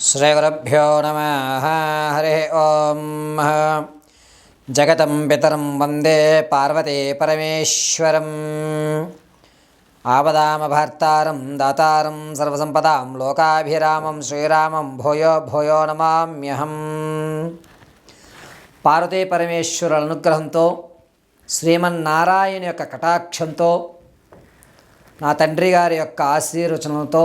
శ్రీగురుభ్యో నమ హరి ఓం జగతం పితరం వందే పార్వతీ పరమేశ్వరం ఆపదామభర్తారం దాతారం సర్వసంపదాం లోకాభిరామం శ్రీరామం భూయో భూయో నమామ్యహం పార్వతీ పరమేశ్వరుల అనుగ్రహంతో శ్రీమన్నారాయణ యొక్క కటాక్షంతో నా తండ్రి గారి యొక్క ఆశీర్వచనంతో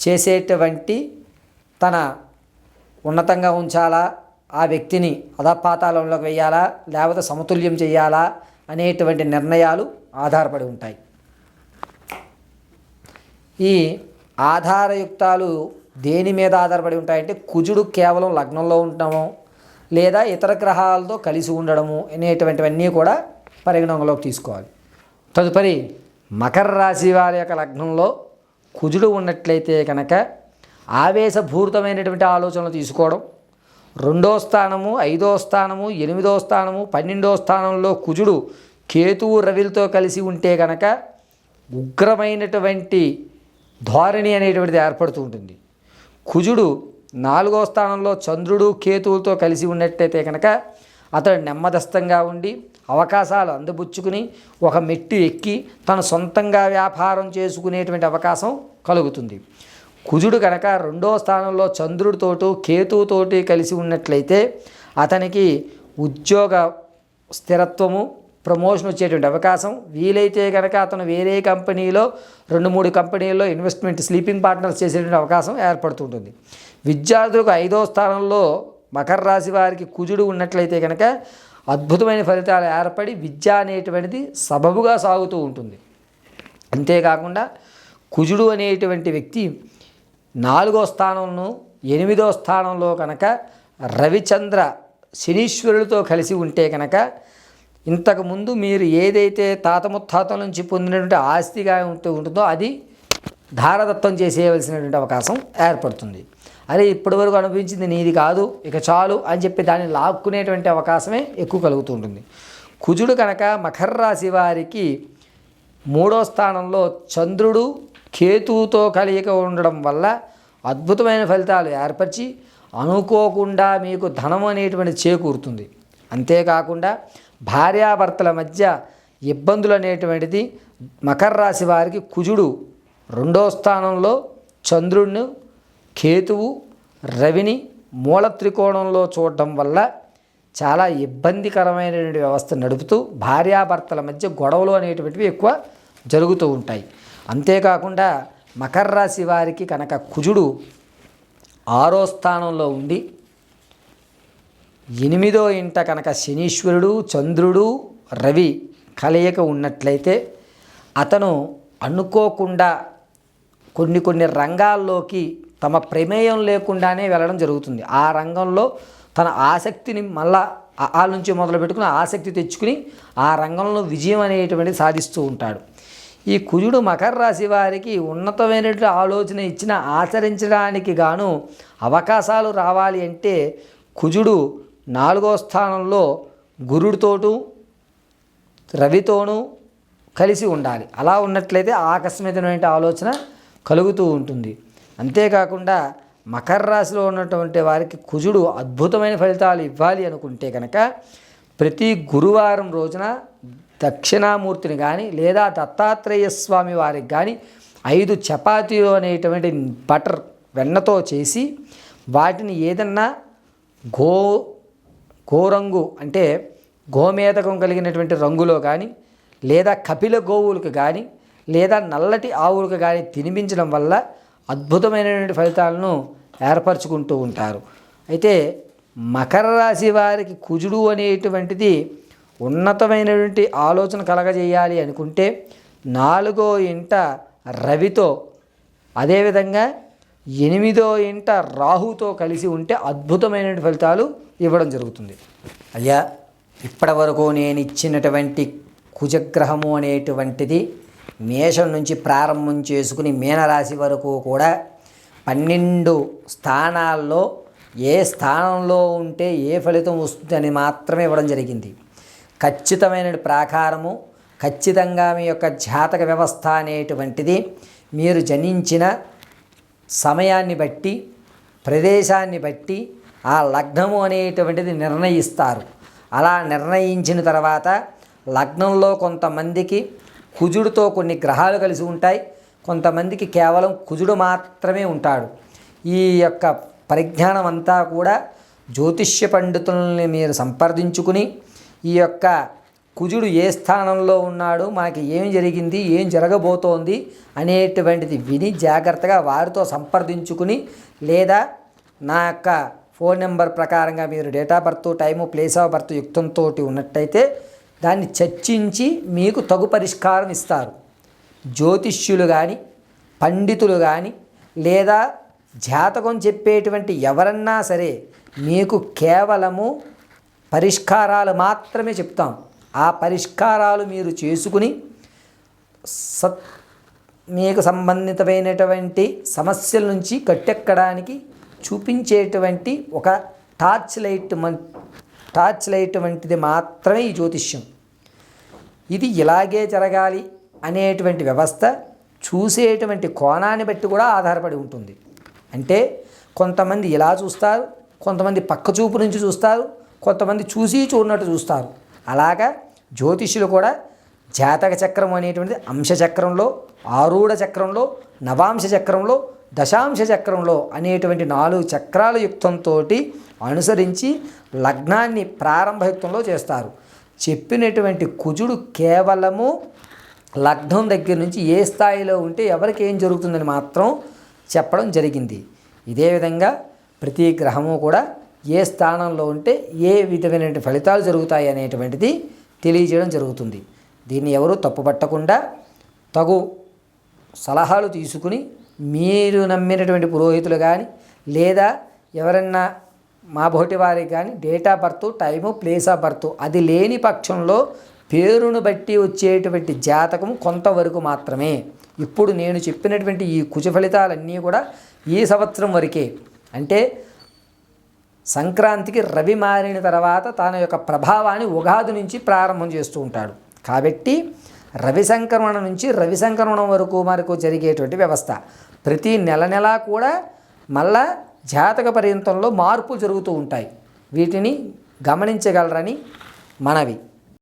చేసేటువంటి తన ఉన్నతంగా ఉంచాలా? ఆ వ్యక్తిని అధపాతాళంలోకి వెయ్యాలా లేకపోతే సమతుల్యం చేయాలా? అనేటువంటి నిర్ణయాలు ఆధారపడి ఉంటాయి. ఈ ఆధారయుక్తాలు దేని మీద ఆధారపడి ఉంటాయంటే కుజుడు కేవలం లగ్నంలో ఉండటము లేదా ఇతర గ్రహాలతో కలిసి ఉండడము అనేటువంటివన్నీ కూడా పరిగణనలోకి తీసుకోవాలి. తదుపరి మకర రాశి వారి యొక్క లగ్నంలో కుజుడు ఉన్నట్లయితే కనుక ఆవేశభూరితమైనటువంటి ఆలోచనలు తీసుకోవడం రెండో స్థానము ఐదో స్థానము ఎనిమిదో స్థానము పన్నెండో స్థానంలో కుజుడు కేతువు రవిలతో కలిసి ఉంటే కనుక ఉగ్రమైనటువంటి ధోరణి అనేటువంటిది ఏర్పడుతూ ఉంటుంది. కుజుడు నాలుగో స్థానంలో చంద్రుడు కేతువులతో కలిసి ఉన్నట్టయితే కనుక అతడు నెమ్మదస్తంగా ఉండి అవకాశాలు అందబుచ్చుకుని ఒక మెట్టు ఎక్కి తన సొంతంగా వ్యాపారం చేసుకునేటువంటి అవకాశం కలుగుతుంది. కుజుడు కనుక రెండో స్థానంలో చంద్రుడితోటి కేతువుతోటి కలిసి ఉన్నట్లయితే అతనికి ఉద్యోగ స్థిరత్వము ప్రమోషన్ వచ్చేటువంటి అవకాశం. వీలైతే కనుక అతను వేరే కంపెనీలో రెండు మూడు కంపెనీల్లో ఇన్వెస్ట్మెంట్ స్లీపింగ్ పార్ట్నర్స్ చేసేటువంటి అవకాశం ఏర్పడుతుంటుంది. విద్యార్థులకు ఐదో స్థానంలో మకర రాశి వారికి కుజుడు ఉన్నట్లయితే కనుక అద్భుతమైన ఫలితాలు ఏర్పడి విద్య అనేటువంటిది సబబుగా సాగుతూ ఉంటుంది. అంతేకాకుండా కుజుడు అనేటువంటి వ్యక్తి నాలుగో స్థానంలో ఎనిమిదో స్థానంలో కనుక రవిచంద్ర శనీశ్వరులతో కలిసి ఉంటే కనుక ఇంతకుముందు మీరు ఏదైతే తాత ముత్తాతల నుంచి పొందినటువంటి ఆస్తిగా ఉంటూ ఉంటుందో అది ధారదత్వం చేసేయవలసినటువంటి అవకాశం ఏర్పడుతుంది. అరే ఇప్పటివరకు అనిపించింది నీది కాదు ఇక చాలు అని చెప్పి దాన్ని లాక్కునేటువంటి అవకాశమే ఎక్కువ కలుగుతూ ఉంటుంది కుజుడు కనుక మకర రాశి వారికి మూడో స్థానంలో చంద్రుడు కేతువుతో కలియక ఉండడం వల్ల అద్భుతమైన ఫలితాలు ఏర్పరిచి అనుకోకుండా మీకు ధనం అనేటువంటి చేకూరుతుంది. అంతేకాకుండా భార్యాభర్తల మధ్య ఇబ్బందులు అనేటువంటిది మకర రాశి వారికి కుజుడు రెండో స్థానంలో చంద్రుడిని కేతువు రవిని మూల త్రికోణంలో చూడడం వల్ల చాలా ఇబ్బందికరమైనటువంటి వ్యవస్థ నడుపుతూ భార్యాభర్తల మధ్య గొడవలు అనేటువంటివి ఎక్కువ జరుగుతూ ఉంటాయి. అంతేకాకుండా మకర రాశి వారికి కనుక కుజుడు ఆరో స్థానంలో ఉండి ఎనిమిదో ఇంట కనుక శనీశ్వరుడు చంద్రుడు రవి కలయిక ఉన్నట్లయితే అతను అనుకోకుండా కొన్ని కొన్ని రంగాల్లోకి తమ ప్రమేయం లేకుండానే వెళ్ళడం జరుగుతుంది. ఆ రంగంలో తన ఆసక్తిని మళ్ళా ఆ- నుంచి మొదలు పెట్టుకుని ఆసక్తి తెచ్చుకుని ఆ రంగంలో విజయం అనేటువంటిది సాధిస్తూ ఉంటాడు. ఈ కుజుడు మకర రాశి వారికి ఉన్నతమైనటువంటి ఆలోచన ఇచ్చిన ఆచరించడానికి గాను అవకాశాలు రావాలి అంటే కుజుడు నాలుగో స్థానంలో గురుడితోటూ రవితోనూ కలిసి ఉండాలి. అలా ఉన్నట్లయితే ఆకస్మికమైన ఆలోచన కలుగుతూ ఉంటుంది. అంతేకాకుండా మకర రాశిలో ఉన్నటువంటి వారికి కుజుడు అద్భుతమైన ఫలితాలు ఇవ్వాలి అనుకుంటే కనుక ప్రతి గురువారం రోజున దక్షిణామూర్తిని కానీ లేదా దత్తాత్రేయ స్వామి వారికి కానీ ఐదు చపాతీలు అనేటువంటి బటర్ వెన్నతో చేసి వాటిని ఏదన్నా గో గోరంగు అంటే గోమేధకం కలిగినటువంటి రంగులో కానీ లేదా కపిల గోవులకు కానీ లేదా నల్లటి ఆవులకు కానీ తినిపించడం వల్ల అద్భుతమైనటువంటి ఫలితాలను ఏర్పరచుకుంటూ ఉంటారు. అయితే మకర రాశి వారికి కుజుడు అనేటువంటిది ఉన్నతమైనటువంటి ఆలోచన కలగజేయాలి అనుకుంటే నాలుగో ఇంట రవితో అదేవిధంగా ఎనిమిదో ఇంట రాహుతో కలిసి ఉంటే అద్భుతమైన ఫలితాలు ఇవ్వడం జరుగుతుంది. అయ్యా ఇప్పటి వరకు నేను ఇచ్చినటువంటి కుజగ్రహము అనేటువంటిది మేషం నుంచి ప్రారంభం చేసుకుని మీనరాశి వరకు కూడా పన్నెండు స్థానాల్లో ఏ స్థానంలో ఉంటే ఏ ఫలితం వస్తుందని మాత్రమే ఇవ్వడం జరిగింది. ఖచ్చితమైన ప్రాకారము ఖచ్చితంగా మీ యొక్క జాతక వ్యవస్థ అనేటువంటిది మీరు జనించిన సమయాన్ని బట్టి ప్రదేశాన్ని బట్టి ఆ లగ్నము అనేటువంటిది నిర్ణయిస్తారు. అలా నిర్ణయించిన తర్వాత లగ్నంలో కొంతమందికి కుజుడితో కొన్ని గ్రహాలు కలిసి ఉంటాయి. కొంతమందికి కేవలం కుజుడు మాత్రమే ఉంటాడు. ఈ యొక్క పరిజ్ఞానం అంతా కూడా జ్యోతిష్య పండితుల్ని మీరు సంప్రదించుకుని ఈ యొక్క కుజుడు ఏ స్థానంలో ఉన్నాడు మనకి ఏం జరిగింది ఏం జరగబోతోంది అనేటువంటిది విని జాగ్రత్తగా వారితో సంప్రదించుకుని లేదా నా యొక్క ఫోన్ నెంబర్ ప్రకారంగా మీరు date of birth time place of birth యుక్తంతో ఉన్నట్టయితే దాన్ని చర్చించి మీకు తగు పరిష్కారం ఇస్తారు. జ్యోతిష్యులు కానీ పండితులు కానీ లేదా జాతకం చెప్పేటువంటి ఎవరన్నా సరే మీకు కేవలము పరిష్కారాలు మాత్రమే చెప్తాం. ఆ పరిష్కారాలు మీరు చేసుకుని సత్ మీకు సంబంధితమైనటువంటి సమస్యల నుంచి కట్టెక్కడానికి చూపించేటువంటి ఒక టార్చ్ లైట్ మన్ టార్చ్ లైట్ వంటిది మాత్రమే ఈ జ్యోతిష్యం. ఇది ఇలాగే జరగాలి అనేటువంటి వ్యవస్థ చూసేటువంటి కోణాన్ని బట్టి కూడా ఆధారపడి ఉంటుంది. అంటే కొంతమంది ఇలా చూస్తారు కొంతమంది పక్క చూపు నుంచి చూస్తారు కొంతమంది చూసి చూడనట్టు చూస్తారు. అలాగా జ్యోతిష్యులు కూడా జాతక చక్రం అనేటువంటిది అంశ చక్రంలో ఆరూఢ చక్రంలో నవాంశ చక్రంలో దశాంశ చక్రంలో అనేటువంటి నాలుగు చక్రాల యుక్తంతో అనుసరించి లగ్నాన్ని ప్రారంభయుక్తంలో చేస్తారు. చెప్పినటువంటి కుజుడు కేవలము లగ్నం దగ్గర నుంచి ఏ స్థాయిలో ఉంటే ఎవరికి ఏం జరుగుతుందని మాత్రం చెప్పడం జరిగింది. ఇదే విధంగా ప్రతి గ్రహము కూడా ఏ స్థానంలో ఉంటే ఏ విధమైనటువంటి ఫలితాలు జరుగుతాయి అనేటువంటిది తెలియజేయడం జరుగుతుంది. దీన్ని ఎవరు తప్పుపట్టకుండా తగు సలహాలు తీసుకుని మీరు నమ్మినటువంటి పురోహితులు కానీ లేదా ఎవరన్నా మా బోటి వారికి కానీ date of birth time place of birth అది లేని పక్షంలో పేరును బట్టి వచ్చేటువంటి జాతకం కొంతవరకు మాత్రమే. ఇప్పుడు నేను చెప్పినటువంటి ఈ కుజ ఫలితాలన్నీ కూడా ఈ సంవత్సరం వరకే. అంటే సంక్రాంతికి రవి మారిన తర్వాత తన యొక్క ప్రభావాన్ని ఉగాది నుంచి ప్రారంభం చేస్తూ ఉంటాడు. కాబట్టి రవి సంక్రమణ నుంచి రవి సంక్రమణం వరకు మనకు జరిగేటువంటి వ్యవస్థ. ప్రతి నెల నెలా కూడా మళ్ళా జాతక పర్యంతంలో మార్పులు జరుగుతూ ఉంటాయి. వీటిని గమనించగలరని మనవి.